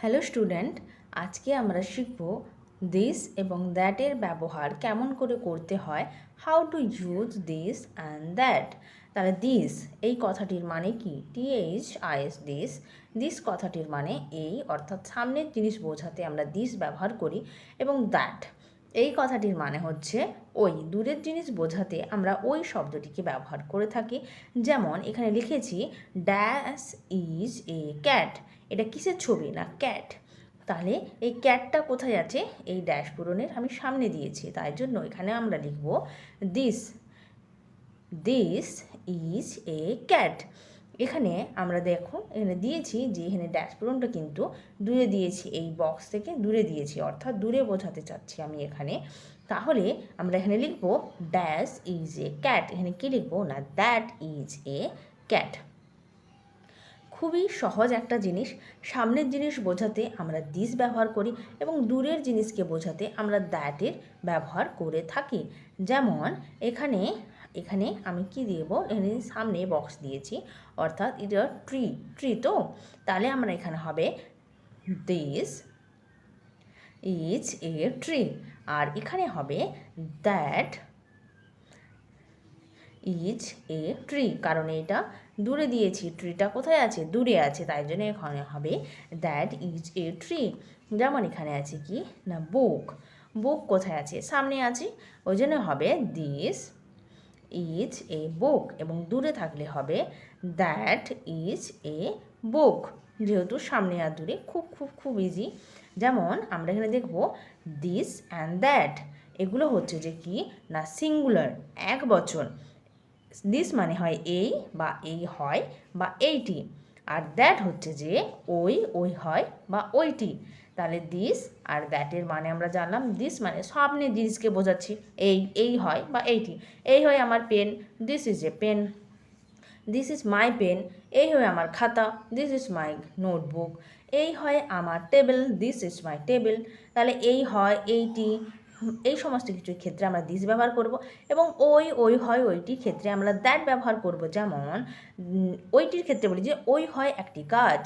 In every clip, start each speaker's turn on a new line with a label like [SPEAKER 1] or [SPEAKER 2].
[SPEAKER 1] Hello student, আজকে আমরা শিখব দিস এবং দ্যাটের ব্যবহার কেমন করে করতে হয় how to use this and that তাহলে দিস এই কথাটির মানে কি? টিএইচ আইএস দিস দিস কথাটির মানে এই, অর্থাৎ সামনের জিনিস বোঝাতে আমরা দিস ব্যবহার করি এবং দ্যাট এই কথাটির মানে হচ্ছে, ওই দূরের জিনিস বোঝাতে আমরা ওই শব্দটিকে ব্যবহার করে থাকি। যেমন এখানে লিখেছি ড্যাশ ইজ এ ক্যাট এটা কিসের ছবি? না ক্যাট তাহলে এই ক্যাটটা কোথায় আছে? এই ড্যাশ পূরণের আমি সামনে দিয়েছি, তাই জন্য এখানে আমরা লিখব this this is a cat এখানে আমরা দেখো, এখানে দিয়েছি যে এখানে ড্যাশ পূরণটা কিন্তু দূরে দিয়েছি, এই বক্স থেকে দূরে দিয়েছি, অর্থাৎ দূরে বোঝাতে চাচ্ছি আমি এখানে। তাহলে আমরা এখানে লিখব ড্যাশ ইজ এ ক্যাট এখানে কী লিখব? না দ্যাট ইজ এ ক্যাট খুবই সহজ একটা জিনিস। সামনের জিনিস বোঝাতে আমরা দিস ব্যবহার করি এবং দূরের জিনিসকে বোঝাতে আমরা দ্যাটের ব্যবহার করে থাকি। যেমন, এখানে এখানে আমি কি দেবো? এখানে সামনে বক্স দিয়েছি। অর্থাৎ এটা ট্রি ট্রি তো? তাহলে আমরা এখানে হবে দিস ইজ এ ট্রি আর এখানে হবে দ্যাট ইজ এ ট্রি কারণ এটা দূরে দিয়েছি ট্রিটা কোথায় আছে? দূরে আছে, তাই জন্য এখানে হবে দ্যাট ইজ এ ট্রি যেমন এখানে আছে কি? না বুক বুক কোথায় আছে? সামনে আছে, ওই জন্য হবে দিস ইজ এ বুক এবং দূরে থাকলে হবে দ্যাট ইজ এ বুক যেহেতু সামনে আর দূরে খুব খুব খুব ইজি যেমন আমরা এখানে দেখব দিস অ্যান্ড দ্যাট এগুলো হচ্ছে যে কি? না সিঙ্গুলার এক বচন দিস মানে হয় এই বা এই হয় বা এইটি। আর দ্যাট হচ্ছে যে ওই ওই হয় বা ওইটি। তাহলে দিস আর দ্যাটের মানে আমরা জানলাম দিস মানে সামনের জিনিসকে বোঝাচ্ছি, এই এই হয় বা এইটি। এই হয় আমার pen this is a pen this is my pen এই হয় আমার খাতা দিস ইজ মাই নোটবুক এই হয় আমার table this is my table তাহলে এই হয়, এইটি এই সমস্ত কিছুর ক্ষেত্রে আমরা দিস ব্যবহার করব এবং ওই ওই, হয় ওইটির ক্ষেত্রে আমরা দ্যাট ব্যবহার করব। যেমন ওইটির ক্ষেত্রে বলি যে, ওই হয় একটি গাছ।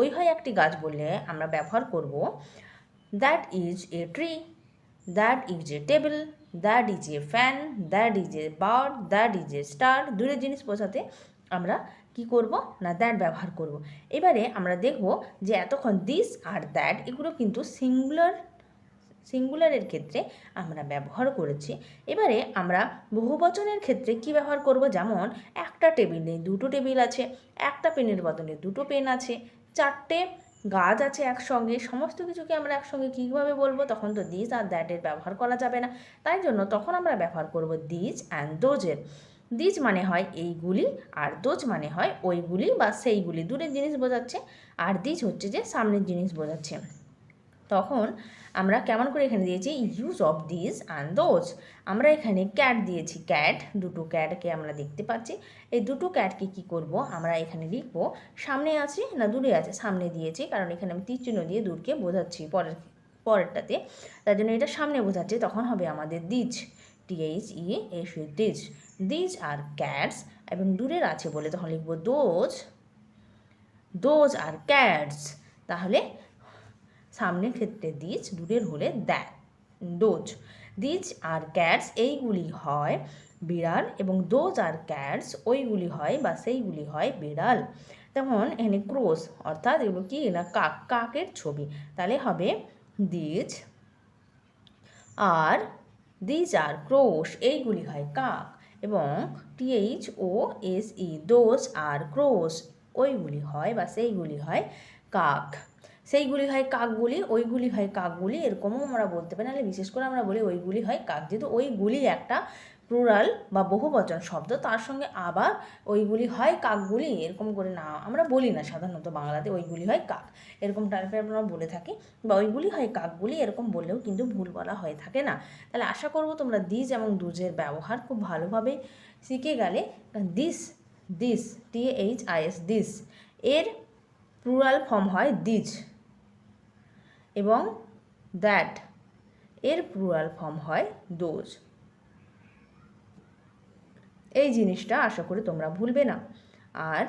[SPEAKER 1] ওই হয় একটি গাছ বললে আমরা ব্যবহার করব that is a tree that is a table that is a fan that is a bird that is a star দূরের জিনিস বোঝাতে আমরা কি করব না দ্যাট ব্যবহার করব। এবারে আমরা দেখব যে এতক্ষণ দিস আর দ্যাট এগুলো কিন্তু সিঙ্গুলার সিঙ্গুলারের ক্ষেত্রে আমরা ব্যবহার করেছি। এবারে আমরা বহুবচনের ক্ষেত্রে কি ব্যবহার করব? যেমন একটা টেবিল দুটো টেবিল আছে, একটা পেনের বদলে দুটো পেন আছে, চারটে গাছ আছে একসঙ্গে, সমস্ত কিছুকে আমরা একসঙ্গে কীভাবে বলব? তখন তো দিস আর দ্যাটের ব্যবহার করা যাবে না। তাই জন্য তখন আমরা ব্যবহার করব দিজ অ্যান্ড দোজের দিজ মানে হয় এইগুলি, আর দোজ মানে হয় ওইগুলি বা সেইগুলি। দূরের জিনিস বোঝাচ্ছে, আর দিজ হচ্ছে যে সামনের জিনিস বোঝাচ্ছে। তখন আমরা কেমন করে এখানে দিয়েছি? Use of this and those আমরা এখানে ক্যাট দিয়েছি। ক্যাট দুটো ক্যাটকে আমরা দেখতে পাচ্ছি। এই দুটো ক্যাটকে কি করব? আমরা এখানে লিখব, সামনে আছে না দূরে আছে? সামনে দিয়েছি, কারণ এখানে আমি তীর চিহ্ন দিয়ে দূরকে বোঝাচ্ছি পরের, পরেরটাতে। তার জন্য এটা সামনে বোঝাচ্ছে, তখন হবে আমাদের these TH E S these these are cats এবং দূরের আছে বলে তখন লিখব দোজ দোজ আর ক্যাটস তাহলে সামনের ক্ষেত্রে দিজ দূরের হলে that those these are cats এইগুলি হয় বিড়াল এবং দোজ আর ক্যাটস ওইগুলি হয় বা সেইগুলি হয় বিড়াল। তেমন এখানে ক্রোস অর্থাৎ এগুলো কি না, কাক, কাকের ছবি। তাহলে হবে দিজ আর দিজ আর ক্রোশ এইগুলি হয় কাক এবং T H O S E, those are crows ওইগুলি হয় বা সেইগুলি হয় কাক। সেইগুলি হয় কাকগুলি, ওইগুলি হয় কাকগুলি, এরকমও আমরা বলতে পারি। নাহলে বিশেষ করে আমরা বলি ওইগুলি হয় কাক। যেহেতু ওইগুলি একটা প্লুরাল বা বহুবচন শব্দ, তার সঙ্গে আবার ওইগুলি হয় কাকগুলি, এরকম করে না, আমরা বলি না সাধারণত বাংলাতে ওইগুলি হয় কাক। এরকম টাইপের আমরা বলে থাকি। বা ওইগুলি হয় কাকগুলি, এরকম বললেও কিন্তু ভুল বলা হয়ে থাকে না। তাহলে আশা করব তোমরা দিস এবং দুজের ব্যবহার খুব ভালোভাবে শিখে গেলে this this T H I S this এর প্লুরাল ফর্ম হয় দিজ এবং দ্যাট এর প্লুরাল ফর্ম হয় দোজ এই জিনিসটা আশা করি তোমরা ভুলবে না। আর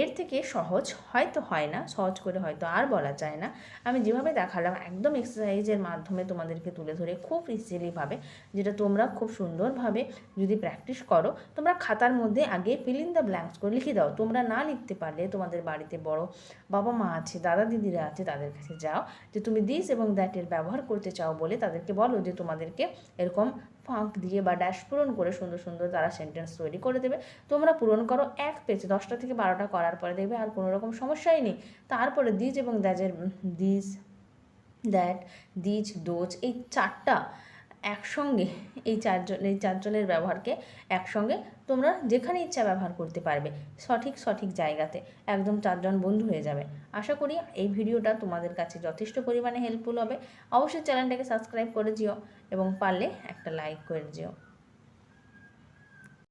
[SPEAKER 1] এর থেকে সহজ হয়তো হয় না, সহজ করে হয়তো আর বলা যায় না। আমি যেভাবে দেখালাম একদম এক্সারসাইজের মাধ্যমে তোমাদেরকে তুলে ধরে খুব ইজিলিভাবে যেটা তোমরা খুব সুন্দরভাবে যদি প্র্যাকটিস করো, তোমরা খাতার মধ্যে আগে ফিল দ্য ব্ল্যাঙ্কস করে লিখে দাও। তোমরা না লিখতে পারলে তোমাদের বাড়িতে বড় বাবা মা আছে, দাদা দিদিরা আছে, তাদের কাছে যাও। যে তুমি দিস এবং দ্যাটের ব্যবহার করতে চাও বলে তাদেরকে বলো যে তোমাদেরকে এরকম ফাঁক দিয়ে বা ড্যাশ পূরণ করে সুন্দর সুন্দর তারা সেন্টেন্স তৈরি করে দেবে। তোমরা পূরণ করো এক পেজে দশটা থেকে বারোটা করার পরে দেখবে আর কোনো রকম সমস্যাই নেই। তারপরে দিজ এবং দ্যাজের দিজ, দ্যাট, দিজ, দোজ এই চারটা একসঙ্গে, এই চারজন, এই চারজনের ব্যবহারকে একসঙ্গে তোমরা যেখানে ইচ্ছা ব্যবহার করতে পারবে, সঠিক সঠিক জায়গাতে। একদম চারজন বন্ধু হয়ে যাবে। আশা করি এই ভিডিওটা তোমাদের কাছে যথেষ্ট পরিমাণে হেল্পফুল হবে। অবশ্যই চ্যানেলটাকে সাবস্ক্রাইব করে যেও এবং পারলে একটা লাইক করে যেও।